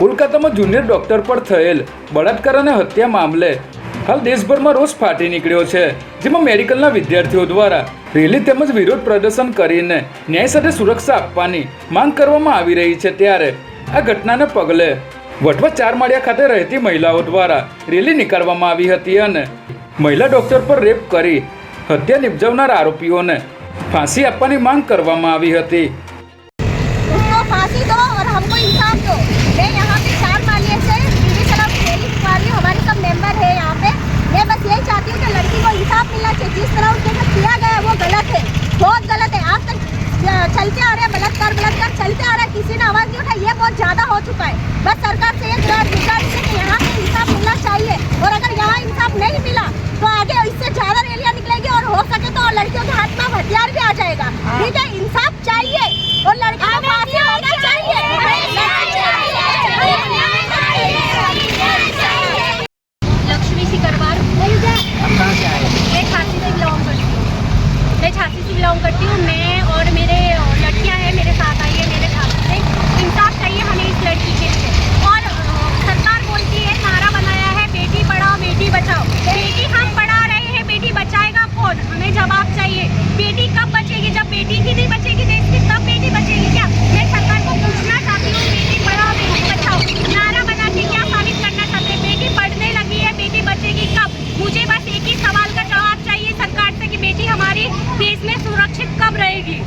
કોલકાતામાં junior doctor પર થયેલ બળાત્કાર અને હત્યા મામલે હાલ દેશભરમાં રોષ ફાટી નીકળ્યો છે, જેમાં મેડિકલના વિદ્યાર્થીઓ દ્વારા રેલી તેમજ વિરોધ પ્રદર્શન કરીને ન્યાય સાથે સુરક્ષા આપવાની માંગ કરવામાં આવી રહી છે ત્યારે આ ઘટનાને પગલે વટવા ચાર માળિયા ખાતે રહેતી મહિલાઓ દ્વારા રેલી નીકાળવામાં આવી હતી અને મહિલા ડોક્ટર પર રેપ કરી હત્યા નિપજાવનાર આરોપીઓને ફાંસી આપવાની માંગ કરવામાં આવી હતી. फांसी दो और हमको इंसाफ दो मैं यहाँ पे चार मालिये से बीवी सलाम रही हूँ हमारे सब मेंबर है यहाँ पे। मैं बस यही चाहती हूँ कि लड़की को इंसाफ मिलना चाहिए। जिस तरह उसके साथ किया गया है, वो गलत है। बहुत गलत है। आज तक चलते आ रहे हैं बलात्कार बलात्कार चलते आ रहा है। किसी ने आवाज़ नहीं उठाई। ये बहुत ज़्यादा हो चुका है। बस सरकार से एक गुजारिश है कि यहाँ पे इंसाफ मिलना चाहिए। और अगर यहाँ इंसाफ नहीं मिला तो आगे इससे ज़्यादा रैलियाँ निकलेगी और हो सके तो लड़कियों के हाथ में हथियार भी आ जाएगा। ठीक है? इंसाफ चाहिए। और लड़कियों को मैं झांसी से बिलोंग करती हूँ मैं और मेरे देश में सुरक्षित कब रहेगी?